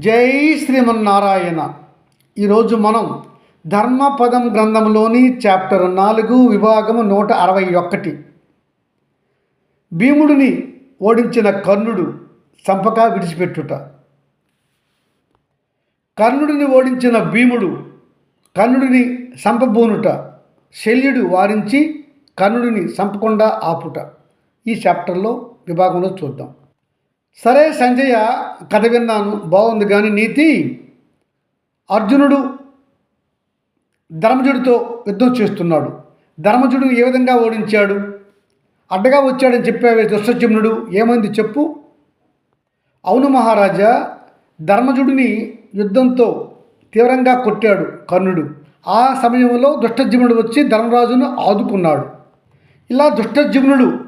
జై శ్రీమన్నారాయణ. ఈరోజు మనం ధర్మపదం గ్రంథంలోని చాప్టర్ నాలుగు విభాగము నూట అరవై ఒకటి భీముడిని ఓడించిన కర్ణుడు చంపక విడిచిపెట్టుట. కర్ణుడిని ఓడించిన భీముడు కర్ణుడిని చంపబోనుట. శల్యుడు వారించి కర్ణుడిని చంపకుండా ఆపుట. ఈ చాప్టర్లో విభాగంలో చూద్దాం. సరే సంజయ కథ విన్నాను బాగుంది కానీ నీతి అర్జునుడు ధర్మజుడితో యుద్ధం చేస్తున్నాడు. ధర్మజుడిని ఏ విధంగా ఓడించాడు? అడ్డగా వచ్చాడని చెప్పావే దుష్టజమునుడు ఏమైంది చెప్పు. అవును మహారాజా ధర్మజుడిని యుద్ధంతో తీవ్రంగా కొట్టాడు కర్ణుడు. ఆ సమయంలో దుష్టజుమ్నుడు వచ్చి ధర్మరాజును ఆదుకున్నాడు. ఇలా దుష్టజమునుడు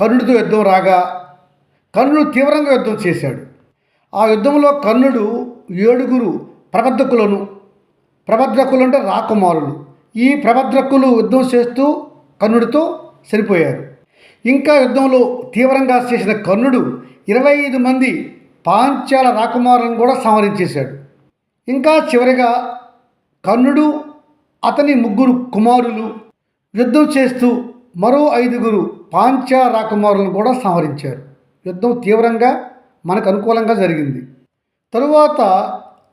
కర్ణుడితో యుద్ధం రాగా కర్ణుడు తీవ్రంగా యుద్ధం చేశాడు. ఆ యుద్ధంలో కర్ణుడు ఏడుగురు ప్రబద్ధకులను ప్రబద్ధకులు అంటే రాకుమారులు. ఈ ప్రబద్ధకులు యుద్ధం చేస్తూ కర్ణుడితో చనిపోయారు. ఇంకా యుద్ధంలో తీవ్రంగా చేసిన కర్ణుడు ఇరవై ఐదు మంది పాంచాల రాకుమారులను కూడా సంహరించేశాడు. ఇంకా చివరిగా కర్ణుడు అతని ముగ్గురు కుమారులు యుద్ధం చేస్తూ మరో ఐదుగురు పాంచాల రాకుమారులను కూడా సంహరించారు. యుద్ధం తీవ్రంగా మనకు అనుకూలంగా జరిగింది. తరువాత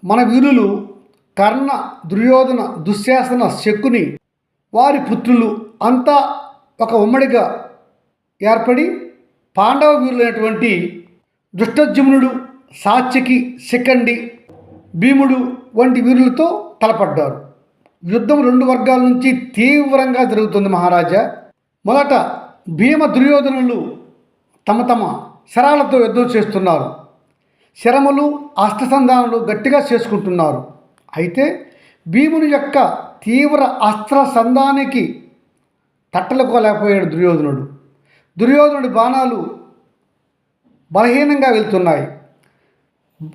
మన వీరులు కర్ణ దుర్యోధన దుశ్శాసన శకుని వారి పుత్రులు అంతా ఒక ఉమ్మడిగా ఏర్పడి పాండవ వీరులైనటువంటి దుష్టజమునుడు సాత్యకి శిఖండి భీముడు వంటి వీరులతో తలపడ్డారు. యుద్ధం రెండు వర్గాల నుంచి తీవ్రంగా జరుగుతుంది మహారాజా. మొదట భీమ దుర్యోధనులు తమ తమ శరాలతో యుద్ధం చేస్తున్నారు. శరములు అస్త్రసంధానాలు గట్టిగా చేసుకుంటున్నారు. అయితే భీముని యొక్క తీవ్ర అస్త్ర సంధానికి తట్టలుకోలేకపోయాడు దుర్యోధనుడు. దుర్యోధనుడి బాణాలు బలహీనంగా వెళ్తున్నాయి.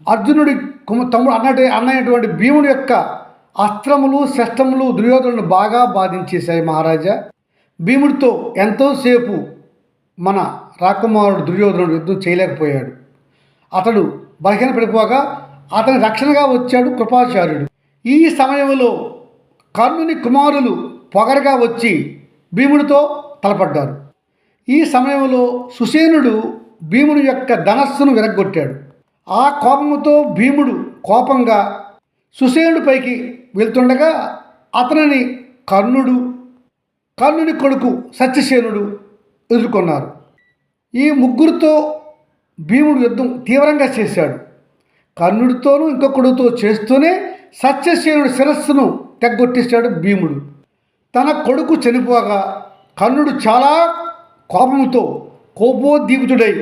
అర్జునుడి తమ్ముడు అన్నటి అన్నటువంటి భీముని యొక్క అస్త్రములు శస్త్రములు దుర్యోధనుడు బాగా బాధించేశాయి మహారాజా. భీముడితో ఎంతోసేపు మన రాకుమారుడు దుర్యోధనుడు యుద్ధం చేయలేకపోయాడు. అతడు బలహీన పడిపోగా అతని రక్షణగా వచ్చాడు కృపాచార్యుడు. ఈ సమయంలో కర్ణుని కుమారులు పొగరగా వచ్చి భీముడితో తలపడ్డారు. ఈ సమయంలో సుసేనుడు భీముని యొక్క ధనస్సును విరగ్గొట్టాడు. ఆ కోపంతో భీముడు కోపంగా సుసేనుడిపైకి వెళ్తుండగా అతనిని కర్ణుడు కర్ణుని కొడుకు సత్యసేనుడు ఎదుర్కొన్నారు. ఈ ముగ్గురితో భీముడు యుద్ధం తీవ్రంగా చేశాడు. కర్ణుడితోనూ ఇంకొకడితో చేస్తూనే సత్యసేనుడి శిరస్సును తెగ్గొట్టేశాడు భీముడు. తన కొడుకు చనిపోగా కర్ణుడు చాలా కోపంతో కోపోద్దీపుతుడై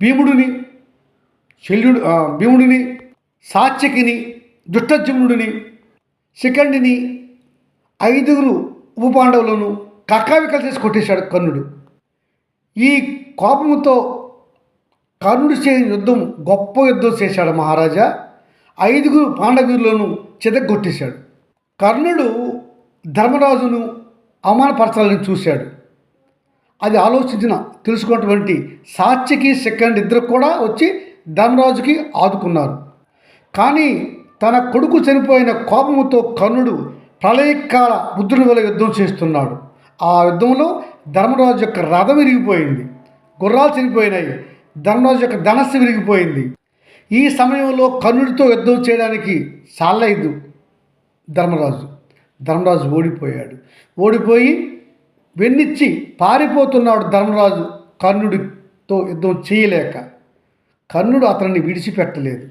భీముడిని శల్యుడు భీముడిని సాత్యకిని దుష్టజమునుడిని శిఖండిని ఐదుగురు ఉపపాండవులను కక్కావికలు చేసి కొట్టేశాడు కర్ణుడు. ఈ కోపంతో కర్ణుడు చేసిన యుద్ధం గొప్ప యుద్ధం చేశాడు మహారాజా. ఐదుగురు పాండవీరులను చితగొట్టేశాడు కర్ణుడు ధర్మరాజును అవమానపరచాలని చూశాడు. అది ఆలోచించిన తెలుసుకున్నటువంటి సాత్యకి సెకండ్ ఇద్దరు కూడా వచ్చి ధర్మరాజుకి ఆదుకున్నారు. కానీ తన కొడుకు చనిపోయిన కోపముతో కర్ణుడు ప్రళయకాల బుద్ధుని వల్ల యుద్ధం చేస్తున్నాడు. ఆ యుద్ధంలో ధర్మరాజు యొక్క రథం విరిగిపోయింది. గుర్రాలు చనిపోయినాయి ధర్మరాజు యొక్క ధనస్సు విరిగిపోయింది. ఈ సమయంలో కర్ణుడితో యుద్ధం చేయడానికి సాలైదు ధర్మరాజు. ధర్మరాజు ఓడిపోయాడు. ఓడిపోయి వెన్నిచ్చి పారిపోతున్నాడు ధర్మరాజు కర్ణుడితో యుద్ధం చేయలేక. కర్ణుడు అతన్ని విడిచిపెట్టలేదు.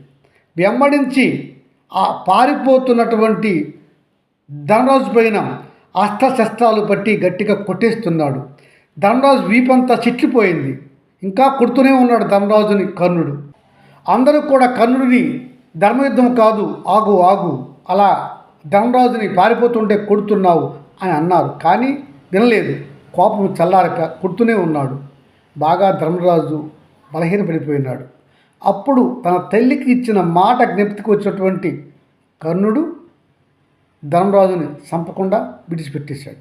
వెంబడించి ఆ పారిపోతున్నటువంటి ధనరాజు పైన అస్త్రశస్త్రాలు పట్టి గట్టిగా కొట్టేస్తున్నాడు. ధనరాజు వీపంతా చిట్లిపోయింది. ఇంకా కొడుతూనే ఉన్నాడు ధనరాజుని కర్ణుడు. అందరూ కూడా కర్ణుడిని ధర్మయుద్ధం కాదు ఆగు ఆగు అలా ధనరాజుని పారిపోతుంటే కొడుతున్నావు అని అన్నారు. కానీ వినలేదు. కోపం చల్లారక కొడుతూనే ఉన్నాడు. బాగా ధర్మరాజు బలహీనపడిపోయినాడు. అప్పుడు తన తల్లికి ఇచ్చిన మాట జ్ఞప్తికి వచ్చినటువంటి కర్ణుడు ధర్మరాజుని చంపకుండా విడిచిపెట్టేశాడు.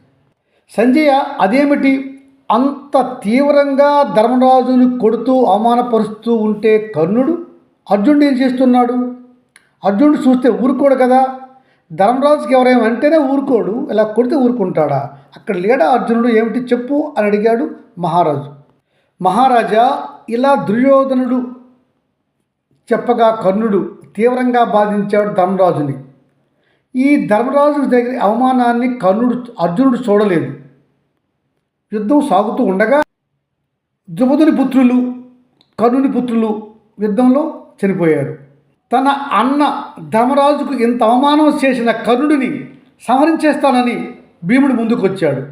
సంజయ అదేమిటి అంత తీవ్రంగా ధర్మరాజుని కొడుతూ అవమానపరుస్తూ ఉంటే కర్ణుడు అర్జునుడు ఏం చేస్తున్నాడు? అర్జునుడు చూస్తే ఊరుకోడు కదా. ధర్మరాజుకి ఎవరైనా అంటేనే ఊరుకోడు. ఇలా కొడితే ఊరుకుంటాడా? అక్కడ లేడా అర్జునుడు? ఏమిటి చెప్పు అని అడిగాడు మహారాజు. మహారాజా ఇలా దుర్యోధనుడు చెప్పగా కర్ణుడు తీవ్రంగా బాధించాడు ధర్మరాజుని. ఈ ధర్మరాజు దగ్గర అవమానాన్ని కర్ణుడు అర్జునుడు చూడలేదు. యుద్ధం సాగుతూ ఉండగా ద్రుపదుని పుత్రులు కర్ణుని పుత్రులు యుద్ధంలో చనిపోయారు. తన అన్న ధర్మరాజుకు ఇంత అవమానం చేసిన కర్ణుడిని సంహరించేస్తానని భీముడు ముందుకొచ్చాడు.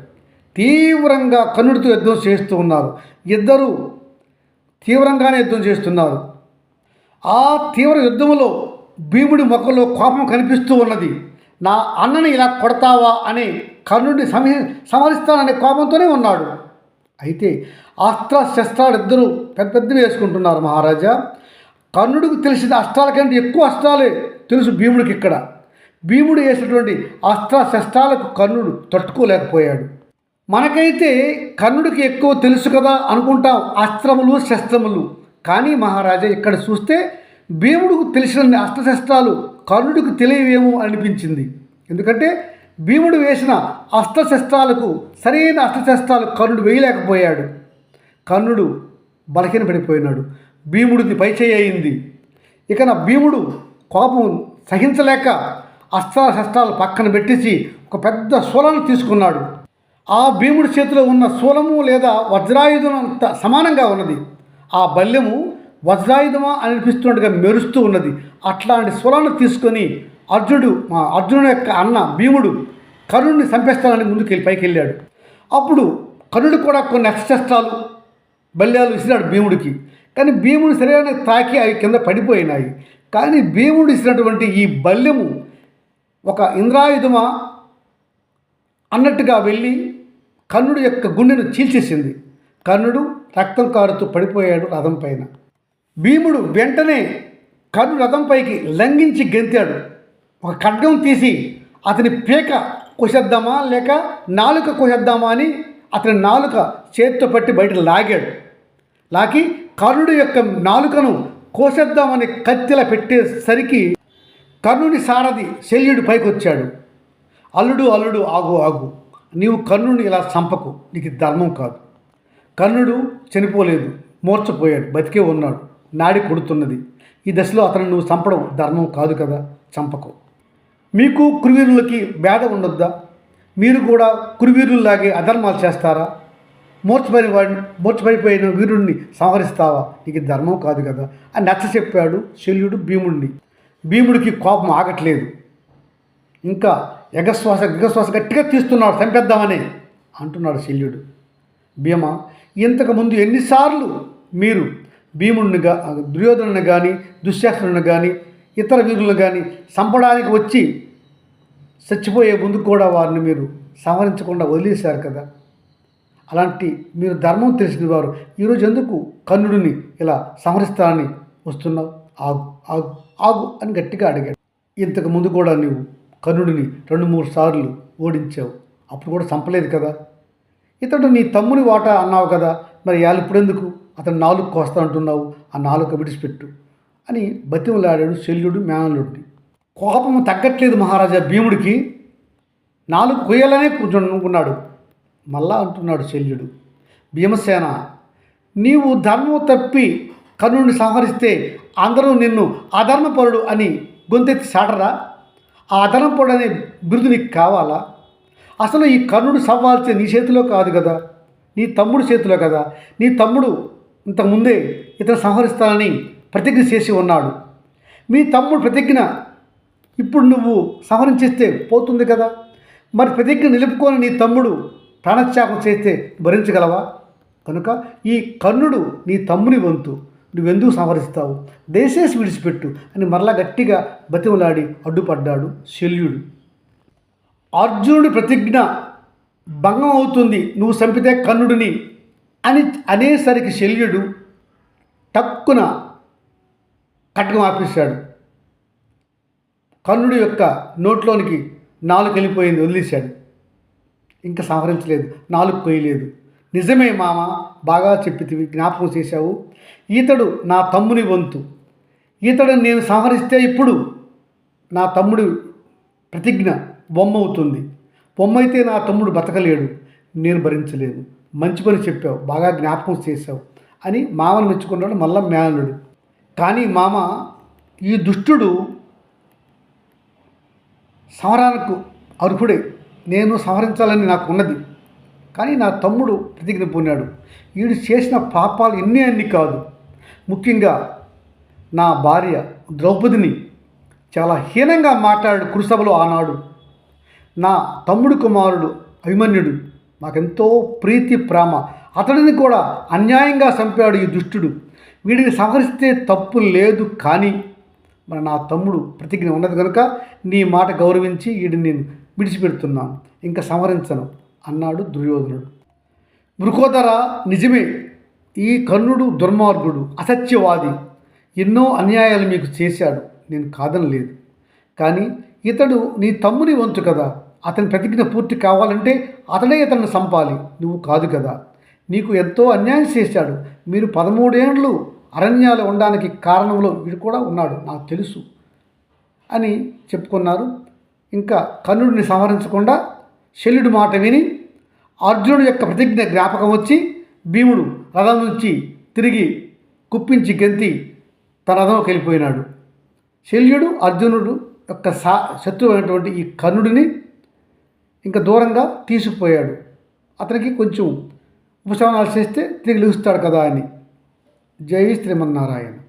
తీవ్రంగా కర్ణుడితో యుద్ధం చేస్తూ ఉన్నారు. ఇద్దరు తీవ్రంగానే యుద్ధం చేస్తున్నారు. ఆ తీవ్ర యుద్ధంలో భీముడి మొక్కలో కోపం కనిపిస్తూ ఉన్నది. నా అన్నని ఇలా కొడతావా అని కర్ణుడిని సమీ సమరిస్తాననే కోపంతోనే ఉన్నాడు. అయితే అస్త్ర శస్త్రాలు ఇద్దరు పెద్ద పెద్దవి వేసుకుంటున్నారు మహారాజా. కర్ణుడికి తెలిసిన అస్త్రాల కంటే ఎక్కువ అస్త్రాలే తెలుసు భీముడికి ఇక్కడ. భీముడు వేసినటువంటి అస్త్ర శస్త్రాలకు కర్ణుడు తట్టుకోలేకపోయాడు. మనకైతే కర్ణుడికి ఎక్కువ తెలుసు కదా అనుకుంటాం అస్త్రములు శస్త్రములు. కానీ మహారాజా ఇక్కడ చూస్తే భీముడికి తెలిసిన అస్త్రశస్త్రాలు కర్ణుడికి తెలియవేమో అనిపించింది. ఎందుకంటే భీముడు వేసిన అస్త్రశస్త్రాలకు సరైన అస్త్రశస్త్రాలు కర్ణుడు వేయలేకపోయాడు. కర్ణుడు బలహీన పడిపోయినాడు. భీముడిది పైచేయి అయింది. ఇక నా భీముడు కోపం సహించలేక అస్త్రశస్త్రాలు పక్కన పెట్టేసి ఒక పెద్ద శూలను తీసుకున్నాడు. ఆ భీముడి చేతిలో ఉన్న శూలము లేదా వజ్రాయుధం అంత సమానంగా ఉన్నది. ఆ బల్యము వజ్రాయుధమా అనిపిస్తున్నట్టుగా మెరుస్తూ ఉన్నది. అట్లాంటి స్వరాన్ని తీసుకొని అర్జునుడు మా అర్జునుడు యొక్క అన్న భీముడు కర్ణుడిని చంపేస్తానని ముందుకు పైకి వెళ్ళాడు అప్పుడు కర్ణుడు కూడా కొన్ని అస్త్రశస్త్రాలు బల్యాలు విసిరాడు భీముడికి. కానీ భీముడి శరీరాన్ని తాకి అవి కింద పడిపోయినాయి. కానీ భీముడు ఇచ్చినటువంటి ఈ బల్యము ఒక ఇంద్రాయుధమ అన్నట్టుగా వెళ్ళి కర్ణుడు యొక్క గుండెను చీల్చేసింది. కర్ణుడు రక్తం కారుతూ పడిపోయాడు రథం పైన. భీముడు వెంటనే కర్ణు రథంపైకి లంఘించి గెంతాడు. ఒక ఖడ్గం తీసి అతని పీక కోసేద్దామా లేక నాలుక కోసేద్దామా అని అతని నాలుక చేతితో పట్టి బయట లాగాడు. లాగి కర్ణుడి యొక్క నాలుకను కోసేద్దామని కత్తిలా పెట్టేసరికి కర్ణుని సారథి శల్యుడు పైకి వచ్చాడు అల్లుడు అల్లుడు ఆగు ఆగు. నీవు కర్ణుని ఇలా చంపకు. నీకు ధర్మం కాదు. కర్ణుడు చనిపోలేదు. మూర్చపోయాడు బతికే ఉన్నాడు. నాడి కొడుతున్నది ఈ దశలో అతను నువ్వు చంపడం ధర్మం కాదు కదా చంపకు. మీకు కురువీరులకి భేదం ఉండొద్దా? మీరు కూడా కురువీరుల్లాగే అధర్మాలు చేస్తారా? మూర్చబడి వాడిని మూర్చబడిపోయిన వీరుడిని సంహరిస్తావా? నీకు ధర్మం కాదు కదా అని నచ్చ చెప్పాడు శల్యుడు భీముడిని భీముడికి కోపం ఆగట్లేదు. ఇంకా ఎగశ్వాస ఎగశ్వాస గట్టిగా తీస్తున్నాడు చంపేద్దామని అంటున్నాడు శల్యుడు. భీమ ఇంతకుముందు ఎన్నిసార్లు మీరు భీముడిని గా దుర్యోధనుని కానీ దుశ్శాసనుని కానీ ఇతర వీరులను కానీ చంపడానికి వచ్చి చచ్చిపోయే ముందు కూడా వారిని మీరు సంహరించకుండా వదిలేశారు కదా. అలాంటి మీరు ధర్మం తెలిసిన వారు ఈరోజు ఎందుకు కర్ణుడిని ఇలా సంహరిస్తానని వస్తున్నావు? ఆగు ఆగు ఆగు అని గట్టిగా అడిగాడు. ఇంతకు ముందు కూడా నీవు కర్ణుడిని రెండు మూడు సార్లు ఓడించావు. అప్పుడు కూడా చంపలేదు కదా. ఇతడు నీ తమ్ముని వాటా అన్నావు కదా మరి వాళ్ళు ఇప్పుడెందుకు? అతను నాలుగు కోస్తా అంటున్నావు ఆ నాలుగు విడిచిపెట్టు అని బతిమలాడాడు శల్యుడు మేనలుడిని కోపం తగ్గట్లేదు మహారాజా భీముడికి. నాలుగు కొయ్యాలనే కూర్చున్నాడు. మళ్ళా అంటున్నాడు శల్యుడు భీమసేన నీవు ధర్మం తప్పి కర్ణుడిని సంహరిస్తే అందరూ నిన్ను అధర్మపరుడు అని గొంతెత్తి సాటరా ఆ అధర్మపరుడు అనే బిరుదు నీకు కావాలా? అసలు ఈ కర్ణుడు సవ్వాల్సే నీ చేతిలో కాదు కదా నీ తమ్ముడు చేతిలో కదా నీ తమ్ముడు ఇంతకుముందే ఇతను సంహరిస్తానని ప్రతిజ్ఞ చేసి ఉన్నాడు. మీ తమ్ముడు ప్రతిజ్ఞ ఇప్పుడు నువ్వు సంహరించేస్తే పోతుంది కదా? మరి ప్రతిజ్ఞ నిలుపుకొని నీ తమ్ముడు ప్రాణత్యాగం చేస్తే భరించగలవా? కనుక ఈ కర్ణుడు నీ తమ్ముని వంతు. నువ్వెందుకు సంహరిస్తావు? దయచేసి విడిచిపెట్టు అని మరలా గట్టిగా బతిమలాడి అడ్డుపడ్డాడు శల్యుడు. అర్జునుడి ప్రతిజ్ఞ భంగం అవుతుంది. నువ్వు చంపితే కర్ణుడిని అని అనేసరికి శల్యుడు టక్కున కట్కం ఆపేశాడు. కర్ణుడి యొక్క నోట్లోనికి నాలుగు వెళ్ళిపోయింది వదిలేశాడు. ఇంకా సంహరించలేదు నాలుగు కొయ్యలేదు. నిజమే మామ బాగా చెప్పితివి జ్ఞాపకం చేశావు. ఈతడు నా తమ్ముని వంతు. ఈతడు నేను సంహరిస్తే ఇప్పుడు నా తమ్ముడు ప్రతిజ్ఞ బొమ్మ అవుతుంది. బొమ్మ అయితే నా తమ్ముడు బతకలేడు. నేను భరించలేను. మంచి పని చెప్పావు బాగా జ్ఞాపకం చేసావు అని మామను మెచ్చుకున్నాడు మళ్ళా మేనలుడు కానీ మామ ఈ దుష్టుడు సమరానికి అర్హుడే. నేను సంహరించాలని నాకు ఉన్నది కానీ నా తమ్ముడు ప్రతిజ్ఞ పొందాడు. వీడు చేసిన పాపాలు ఎన్ని అన్ని కాదు. ముఖ్యంగా నా భార్య ద్రౌపదిని చాలా హీనంగా మాట్లాడాడు కురుసభలో ఆనాడు. నా తమ్ముడు కుమారుడు అభిమన్యుడు. మాకెంతో ప్రీతి ప్రేమ. అతడిని కూడా అన్యాయంగా చంపాడు ఈ దుష్టుడు. వీడిని సంహరిస్తే తప్పు లేదు కానీ మరి నా తమ్ముడు ప్రతిజ్ఞ ఉన్నది కనుక నీ మాట గౌరవించి వీడిని నేను విడిచిపెడుతున్నాను ఇంకా సంహరించను అన్నాడు దుర్యోధనుడు. మృకోదర నిజమే ఈ కర్ణుడు దుర్మార్గుడు అసత్యవాది. ఎన్నో అన్యాయాలు మీకు చేశాడు. నేను కాదనలేదు. కానీ ఇతడు నీ తమ్ముని వంతు కదా. అతని ప్రతిజ్ఞ పూర్తి కావాలంటే అతడే అతన్ని చంపాలి. నువ్వు కాదు కదా. నీకు ఎంతో అన్యాయం చేశాడు. మీరు పదమూడేండ్లు అరణ్యాలు ఉండడానికి కారణంలో వీడు కూడా ఉన్నాడు. నాకు తెలుసు. అని చెప్పుకున్నారు. ఇంకా కర్ణుడిని సంహరించకుండా శల్యుడి మాట విని అర్జునుడి యొక్క ప్రతిజ్ఞ జ్ఞాపకం వచ్చి భీముడు రథం నుంచి తిరిగి కుప్పించి గెంతి తన రథంలోకి వెళ్ళిపోయినాడు. శల్యుడు అర్జునుడు యొక్క సా శత్రువు అయినటువంటి ఈ కర్ణుడిని ఇంకా దూరంగా తీసుకుపోయాడు. అతనికి కొంచెం ఉపశమనాలు చేస్తే తిరిగి లిగుస్తాడు కదా అని. జై శ్రీమన్నారాయణ.